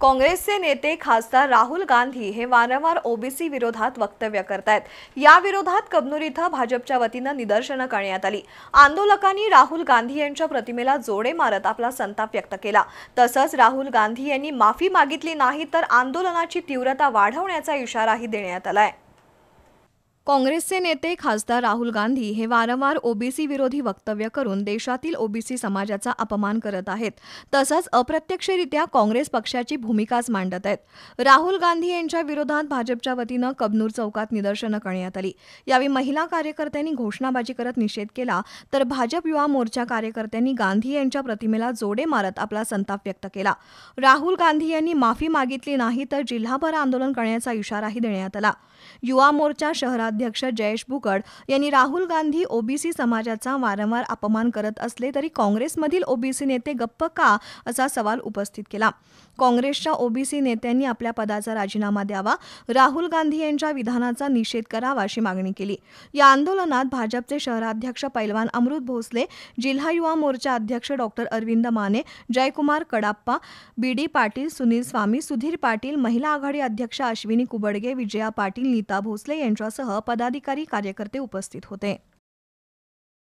काँग्रेसचे नेते खासदार राहुल गांधी हे वारंवार ओबीसी विरोधात वक्तव्य करतायत. या विरोधात कबनूर इथं भाजपच्या वतीनं निदर्शनं करण्यात आली. आंदोलकांनी राहुल गांधी यांच्या प्रतिमेला जोडे मारत आपला संताप व्यक्त केला. तसंच राहुल गांधी यांनी माफी मागितली नाही तर आंदोलनाची तीव्रता वाढवण्याचा इशाराही देण्यात आलाय. काँग्रेसचे नेते खासदार राहुल गांधी हे वारंवार ओबीसी विरोधी वक्तव्य करून देशातील ओबीसी समाजाचा अपमान करत आहेत. तसंच अप्रत्यक्षरित्या काँग्रेस पक्षाची भूमिकाच मांडत आहेत. राहुल गांधी यांच्या विरोधात भाजपच्या वतीनं कबनूर चौकात निदर्शनं करण्यात आली. यावेळी महिला कार्यकर्त्यांनी घोषणाबाजी करत निषेध केला तर भाजप युवा मोर्चा कार्यकर्त्यांनी गांधी यांच्या प्रतिमेला जोडे मारत आपला संताप व्यक्त केला. राहुल गांधी यांनी माफी मागितली नाही तर जिल्हाभर आंदोलन करण्याचा इशाराही देण्यात आला. युवा मोर्चा शहरात अध्यक्ष जयेश बुकड यांनी राहुल गांधी ओबीसी समाजाचा वारंवार अपमान करत असले तरी काँग्रेसमधील ओबीसी नेते गप्प का असा सवाल उपस्थित केला. काँग्रेसच्या ओबीसी नेत्यांनी आपल्या पदाचा राजीनामा द्यावा राहुल गांधी यांच्या विधानाचा निषेध करावा अशी मागणी केली. या आंदोलनात भाजपचे शहराध्यक्ष पैलवान अमृत भोसले जिल्हा युवा मोर्चा अध्यक्ष doctor Arvind Mane Jaykumar Kadappa B D Patil Sunil Swami Sudhir Patil महिला आघाडी अध्यक्ष अश्विनी कुबडगे विजया पाटील नीता भोसले यांच्यासह पदाधिकारी कार्यकर्ते उपस्थित होते.